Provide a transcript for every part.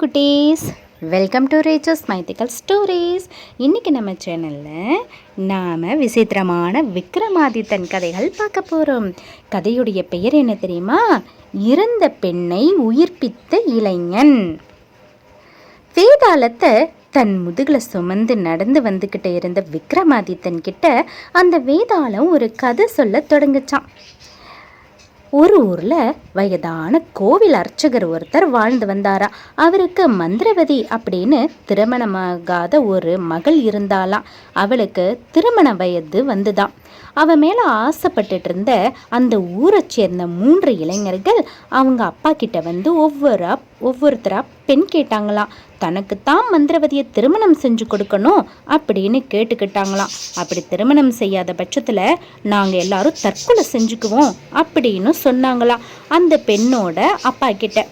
குட்டீஸ். Welcome to Rachel's mythical stories இன்றைக்கி நம்ம சேனலில் நாம் விசித்திரமான விக்ரமாதித்தன் கதைகள் பார்க்க போகிறோம் கதையுடைய பெயர் என்ன தெரியுமா? இறந்த பெண்ணை உயிர்ப்பித்த இளைஞன். வேதாளத்தை தன் முதுகில் சுமந்து நடந்து வந்துக்கிட்டு இருந்த விக்ரமாதித்தன் கிட்ட அந்த வேதாளம் ஒரு கதை சொல்ல தொடங்குச்சான் ஒரு ஊரில் வயதான கோவில் அர்ச்சகர் ஒருத்தர் வாழ்ந்து வந்தாரா. அவருக்கு மந்திரவதி அப்படின்னு திருமணமாகாத ஒரு மகள் இருந்தாலாம் அவளுக்கு திருமண வயது வந்துதான் அவ மேலே ஆசைப்பட்டுட்டு இருந்த அந்த ஊரை சேர்ந்த மூன்று இளைஞர்கள் அவங்க அப்பா கிட்ட வந்து ஒவ்வொரு ஒவ்வொருத்தராக பெண் கேட்டாங்களாம். தனக்கு தான் மந்திரவதியை திருமணம் செஞ்சு கொடுக்கணும் அப்படின்னு கேட்டுக்கிட்டாங்களாம். அப்படி திருமணம் செய்யாத பட்சத்தில் நாங்கள் எல்லாரும் தற்கொலை செஞ்சுக்குவோம் அப்படின்னு சொன்னாங்களாம். அந்த பெண்ணோட அப்பா கிட்ட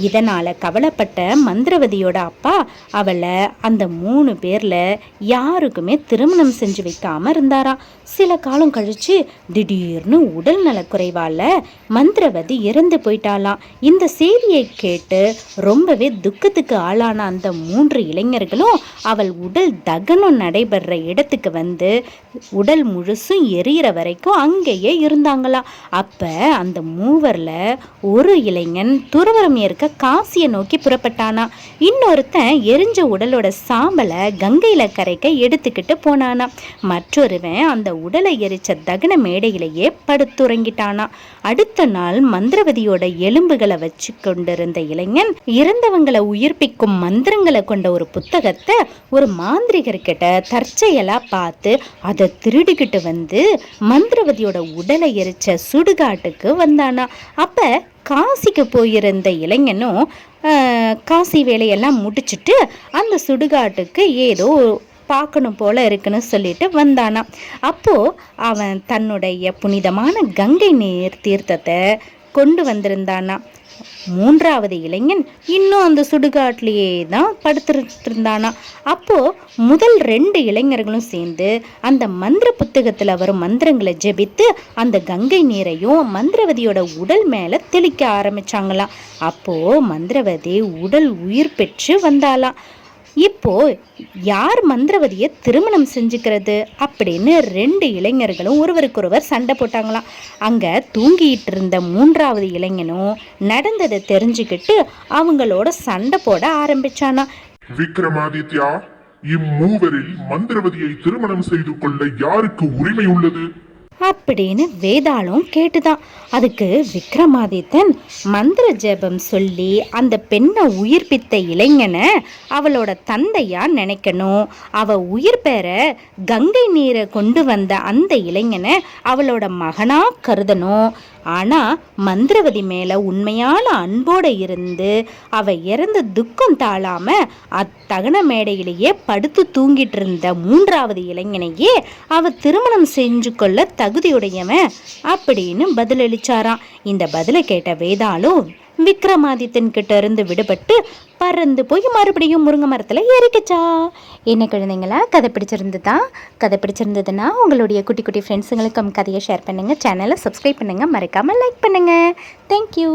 இதனால் கவலைப்பட்ட மந்திரவதியோட அப்பா அவளை அந்த மூணு பேரில் யாருக்குமே திருமணம் செஞ்சு வைக்காமல் இருந்தாராம் சில காலம் கழிச்சு திடீர்னு உடல் நலக்குறைவால் மந்திரவதி இறந்து போயிட்டாலாம் இந்த செய்தியை கேட்டு ரொம்பவே துக்கத்துக்கு ஆளான அந்த மூன்று இளைஞர்களும் அவள் உடல் தகனம் நடைபெற இடத்துக்கு வந்து உடல் முழுசும் எரியிற வரைக்கும் அங்கேயே இருந்தாங்களாம் அப்போ அந்த மூவரில் ஒரு இளைஞன் துறவரம் ஏற்க காசியை நோக்கி புறப்பட்டானா. இன்னொருத்தன் எரிஞ்ச உடலோட சாம்பலை கங்கையில் கரைக்க எடுத்துக்கிட்டு போனானா. மற்றொருவன் அந்த உடலை எரிச்ச தகன மேடையிலேயே படுத்துறங்கிட்டானா. அடுத்த நாள் மந்திரவதியோட எலும்புகளை வச்சு கொண்டிருந்த இளைஞன் இறந்தவங்களை உயிர்ப்பிக்கும் மந்திரங்களை கொண்ட ஒரு புத்தகத்தை ஒரு மாந்திரிகர்கிட்ட தற்செயலா பார்த்து அதை திருடிக்கிட்டு வந்து மந்திரவதியோட உடலை எரிச்ச சுடுகாட்டுக்கு வந்தானா. அப்ப காசிக்கு போயிருந்த இளைஞனும் காசி வேலையெல்லாம் முடிச்சுட்டு அந்த சுடுகாட்டுக்கு ஏதோ பார்க்கணும் போல இருக்குன்னு சொல்லிட்டு வந்தானா அப்போது அவன் தன்னுடைய புனிதமான கங்கை நீர் தீர்த்தத்தை கொண்டு வந்திருந்தானா? மூன்றாவது இளைஞன் இன்னும் அந்த சுடுகாட்டிலேயே தான் படுத்துட்டு இருந்தானா அப்போ முதல் ரெண்டு இளைஞர்களும் சேர்ந்து அந்த மந்திர புத்தகத்தில் வரும் மந்திரங்களை ஜெபித்து அந்த கங்கை நீரையும் மந்திரவதியோட உடல் மேலே தெளிக்க ஆரம்பிச்சாங்களாம். அப்போ மந்திரவதி உடல் உயிர் பெற்று வந்தாலாம் இப்போ யார் மந்திரவதியை திருமணம் செஞ்சுக்கிறது அப்படின்னு ரெண்டு இளைஞர்களும் ஒருவருக்கொருவர் சண்டை போட்டாங்களாம். அங்கே தூங்கிட்டு இருந்த மூன்றாவது இளைஞனும் நடந்ததை தெரிஞ்சுக்கிட்டு அவங்களோட சண்டை போட ஆரம்பிச்சானா. விக்ரமாதித்யா இம்மூவரில் மந்திரவதியை திருமணம் செய்து கொள்ள யாருக்கு உரிமை உள்ளது? அப்படின்னு வேதாளம் கேட்டுதான். அதுக்கு விக்ரமாதித்தன் மந்திர ஜெபம் சொல்லி அந்த பெண்ணை உயிர்ப்பித்த இளைஞனை அவளோட தந்தையா நினைக்கணும். அவ உயிர் பெற கங்கை நீரை கொண்டு வந்த அந்த இளைஞனை அவளோட மகனா கருதணும். ஆனால் மந்திரவதி மேலே உண்மையான அன்போடு இருந்து அவள் இறந்த துக்கம் தாழாமல் அத்தகன மேடையிலேயே படுத்து தூங்கிட்டு இருந்த மூன்றாவது இளைஞனையே அவள் திருமணம் செஞ்சு கொள்ள தகுதியுடையவன் அப்படின்னு பதிலளிச்சாராம். இந்த பதிலை கேட்ட வேதாலும் விக்ரமாதித்தன் கிட்ட இருந்து விடுபட்டு பறந்து போய் மறுபடியும் முருங்கை மரத்தில் ஏறிக்குச்சா. என்ன குழந்தைங்களா? கதை பிடிச்சிருந்ததா? கதை பிடிச்சிருந்ததுன்னா உங்களுடைய குட்டி குட்டி ஃப்ரெண்ட்ஸுங்களுக்கும் கதையை ஷேர் பண்ணுங்கள் சேனலை சப்ஸ்கிரைப் பண்ணுங்கள் மறக்காமல் லைக் பண்ணுங்கள் தேங்க்யூ